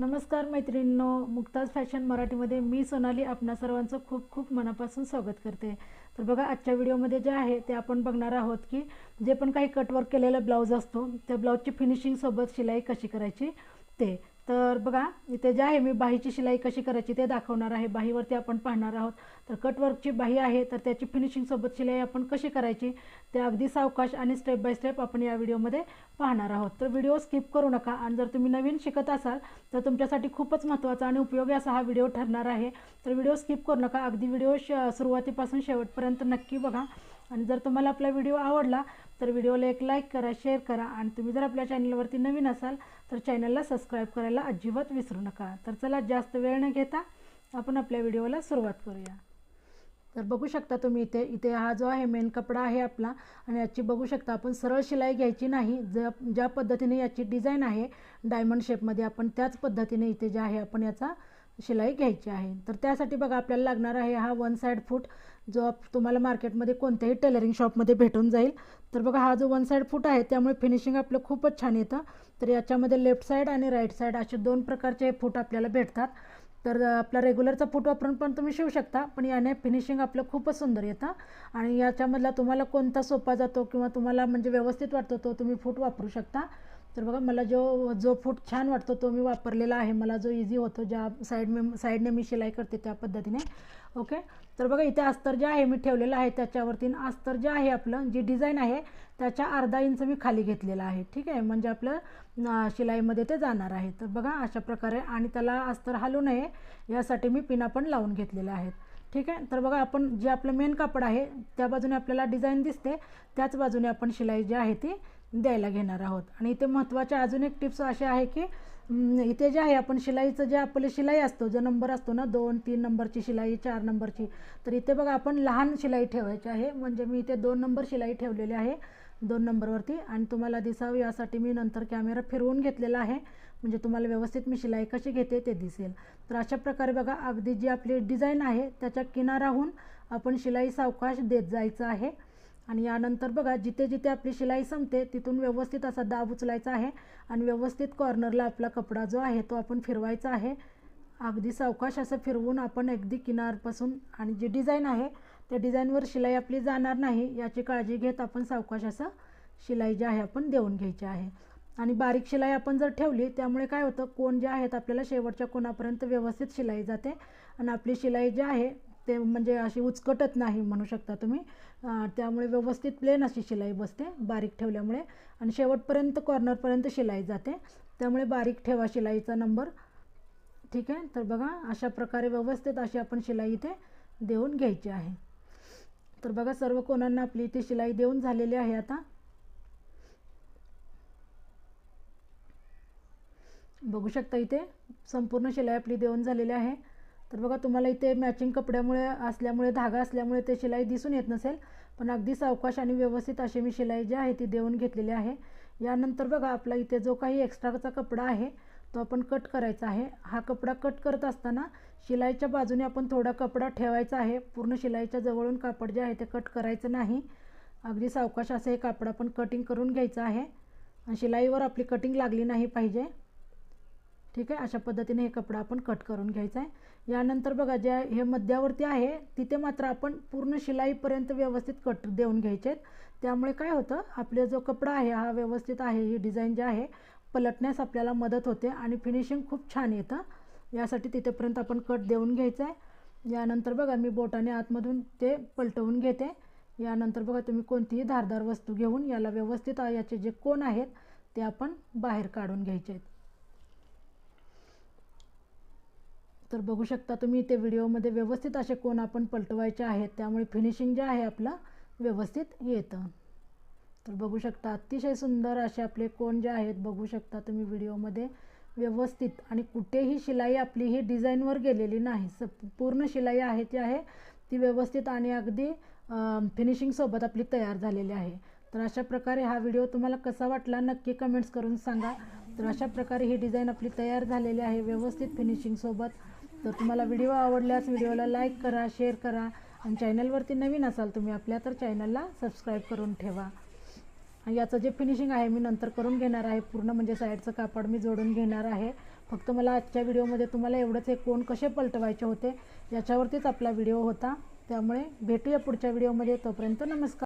नमस्कार मैत्रिणींनो मुक्ताज फॅशन मराठीमध्ये मी सोनाली आपणा सर्वांचं खूप खूप मनापासून स्वागत करते. तर बघा आजच्या व्हिडिओमध्ये जे आहे ते आपण बघणार आहोत की जे पण काही कटवर्क केलेला ब्लाऊज असतो त्या ब्लाऊजची फिनिशिंगसोबत शिलाई कशी करायची ते. तर बघा इथे जे आहे मी बाहीची शिलाई कशी करायची ते दाखवणार आहे. बाहीवरती आपण पाहणार आहोत. तर कटवर्कची बाही आहे तर त्याची फिनिशिंगसोबत शिलाई आपण कशी करायची ते अगदी सावकाश आणि स्टेप बाय स्टेप आपण या व्हिडिओमध्ये पाहणार आहोत. तर व्हिडिओ स्किप करू नका आणि जर तुम्ही नवीन शिकत असाल तर तुमच्यासाठी खूपच महत्त्वाचा आणि उपयोगी असा हा व्हिडिओ ठरणार आहे. तर व्हिडिओ स्किप करू नका. अगदी व्हिडिओ श सुरुवातीपासून शेवटपर्यंत नक्की बघा. आणि जर तुम्हाला आपला व्हिडिओ आवडला तर व्हिडिओला एक लाईक करा शेअर करा आणि तुम्ही जर आपल्या चॅनलवरती नवीन असाल तर चॅनलला सबस्क्राईब करायला अजिबात विसरू नका. तर चला जास्त वेळ न घेता आपण आपल्या व्हिडिओला सुरुवात करूया. तर बघू शकता तुम्ही इथे इथे हा जो आहे मेन कपडा आहे आपला आणि याची बघू शकता आपण सरळ शिलाई घ्यायची नाही. ज ज्या पद्धतीने याची डिझाईन आहे डायमंड शेपमध्ये आपण त्याच पद्धतीने इथे जे आहे आपण याचा शिलाई घ्यायची आहे. तर त्यासाठी बघा आपल्याला लागणार आहे हा वन साईड फूट जो तुम्हाला मार्केटमध्ये कोणत्याही टेलरिंग शॉपमध्ये भेटून जाईल. तर बघा हा जो वन साईड फूट आहे त्यामुळे फिनिशिंग आपलं खूपच छान येतं. तर याच्यामध्ये लेफ्ट साईड आणि राईट साईड असे दोन प्रकारचे हे फूट आपल्याला भेटतात. तर आपला रेग्युलरचा फूट वापरून पण तुम्ही शिवू शकता पण याने फिनिशिंग आपलं खूपच सुंदर येतं. आणि याच्यामधला तुम्हाला कोणता सोपा जातो किंवा तुम्हाला म्हणजे व्यवस्थित वाटतो तो तुम्ही फूट वापरू शकता. तर बघा मला जो जो फूट छान वाटतो तो मी वापरलेला आहे. मला जो इझी होतो ज्या साईड मी साईडने मी शिलाई करते त्या पद्धतीने. ओके तर बघा इथे अस्तर जे आहे मी ठेवलेलं आहे त्याच्यावरती. अस्तर जे आहे आपलं जी डिझाईन आहे त्याच्या अर्धा इंच मी खाली घेतलेलं आहे. ठीक आहे? म्हणजे आपलं शिलाईमध्ये ते जाणार आहे. तर बघा अशा प्रकारे. आणि त्याला अस्तर हलू नये यासाठी मी पिना पण लावून घेतलेल्या आहेत. ठीक आहे? तर बघा आपण जे आपलं मेन कापड आहे त्या बाजूने आपल्याला डिझाईन दिसते. त्याच बाजूने आपण शिलाई जी आहे ती द्यायला घेणार आहोत. आणि इथे महत्त्वाचे अजून एक टिप्स असे आहे की इथे जे आहे आपण शिलाईचं जे आपले शिलाई असतो जो नंबर असतो ना दोन तीन नंबरची शिलाई चार नंबरची तर इथे बघा आपण लहान शिलाई ठेवायची आहे. म्हणजे मी इथे दोन नंबर शिलाई ठेवलेली आहे दोन नंबरवरती आणि तुम्हाला दिसावं यासाठी मी नंतर कॅमेरा फिरवून घेतलेला आहे. म्हणजे तुम्हाला व्यवस्थित मी शिलाई कशी घेते ते दिसेल. तर अशा प्रकारे बघा अगदी जी आपली डिझाईन आहे त्याच्या किनाराहून आपण शिलाई सावकाश देत जायचं आहे. आणि यानंतर बघा जिथे जिथे आपली शिलाई संपते तिथून व्यवस्थित असा दाब उचलायचा आहे आणि व्यवस्थित कॉर्नरला आपला कपडा जो आहे तो आपण फिरवायचा आहे. अगदी सावकाश असं फिरवून आपण अगदी किनारपासून आणि जी डिझाईन आहे त्या डिझाईनवर शिलाई आपली जाणार नाही याची काळजी घेत आपण सावकाश असं शिलाई जी आहे आपण देऊन घ्यायची आहे. आणि बारीक शिलाई आपण जर ठेवली त्यामुळे काय होतं कोण जे आहेत आपल्याला शेवटच्या कोणापर्यंत व्यवस्थित शिलाई जाते. आणि आपली शिलाई जी आहे ते म्हणजे अशी उचकटत नाही म्हणू शकता तुम्ही. त्यामुळे व्यवस्थित प्लेन अशी शिलाई बसते बारीक ठेवल्यामुळे. आणि शेवटपर्यंत कॉर्नरपर्यंत शिलाई जाते. त्यामुळे बारीक ठेवा शिलाईचा नंबर ठीक आहे? तर बघा अशा प्रकारे व्यवस्थित अशी आपण शिलाई इथे देऊन घ्यायची आहे. तर बघा सर्व कोणांना आपली इथे शिलाई देऊन झालेली आहे आता. बघू शकता इथे संपूर्ण शिलाई आपली देऊन झालेली आहे. तर बघा तुम्हाला इथे मॅचिंग कपड्यामुळे असल्यामुळे धागा असल्यामुळे ते शिलाई दिसून येत नसेल पण अगदी सावकाश आणि व्यवस्थित अशी मी शिलाई जी आहे ती देऊन घेतलेली आहे. यानंतर बघा आपला इथे जो काही एक्स्ट्राचा कपडा आहे तो आपण कट करायचा आहे. हा कपडा कट करत असताना शिलाईच्या बाजूने आपण थोडा कपडा ठेवायचा आहे. पूर्ण शिलाईच्या जवळून कापड जे आहे ते कट करायचं नाही. अगदी सावकाश असं हे कापड आपण कटिंग करून घ्यायचं आहे. शिलाईवर आपली कटिंग लागली नाही पाहिजे. ठीक आहे? अशा पद्धतीने हे कपडा आपण कट करून घ्यायचा आहे यानंतर बघा ज्या हे मध्यावरती आहे तिथे मात्र आपण पूर्ण शिलाईपर्यंत व्यवस्थित कट देऊन घ्यायचे आहेत त्यामुळे काय होतं आपला जो कपडा आहे हा व्यवस्थित आहे ही डिझाईन जी आहे पलटण्यास आपल्याला मदत होते आणि फिनिशिंग खूप छान येतं. यासाठी तिथेपर्यंत आपण कट देऊन घ्यायचं आहे यानंतर बघा मी बोटाने आतमधून ते पलटवून घेते. यानंतर बघा तुम्ही कोणतीही धारदार वस्तू घेऊन याला व्यवस्थित याचे जे कोण आहेत ते आपण बाहेर काढून घ्यायचे आहेत तर बघू शकता तुम्ही ते व्हिडिओमध्ये व्यवस्थित असे कोण आपण पलटवायचे आहेत त्यामुळे फिनिशिंग जे आहे आपलं व्यवस्थित येतं. तर बघू शकता अतिशय सुंदर असे आपले कोण जे आहेत बघू शकता तुम्ही व्हिडिओमध्ये व्यवस्थित. आणि कुठेही शिलाई आपली ही डिझाईनवर गेलेली नाही. स पूर्ण शिलाई आहे ती आहे ती व्यवस्थित आणि अगदी फिनिशिंगसोबत आपली तयार झालेली आहे. तर अशा प्रकारे हा व्हिडिओ तुम्हाला कसा वाटला नक्की कमेंट्स करून सांगा. तर अशा प्रकारे ही डिझाईन आपली तयार झालेली आहे व्यवस्थित फिनिशिंगसोबत तर तुम्हाला व्हिडिओ आवडल्यास व्हिडिओला लाईक करा शेअर करा. आणि चॅनलवरती नवीन असाल तुम्ही आपल्या तर चॅनलला सबस्क्राईब करून ठेवा. याचं जे फिनिशिंग आहे मी नंतर करून घेणार आहे. पूर्ण म्हणजे साईडचं कापड मी जोडून घेणार आहे. फक्त मला आजच्या व्हिडिओमध्ये तुम्हाला एवढंच हे कोण कसे पलटवायचे होते याच्यावरतीच आपला व्हिडिओ होता. त्यामुळे भेटूया पुढच्या व्हिडिओमध्ये. तोपर्यंत नमस्कार.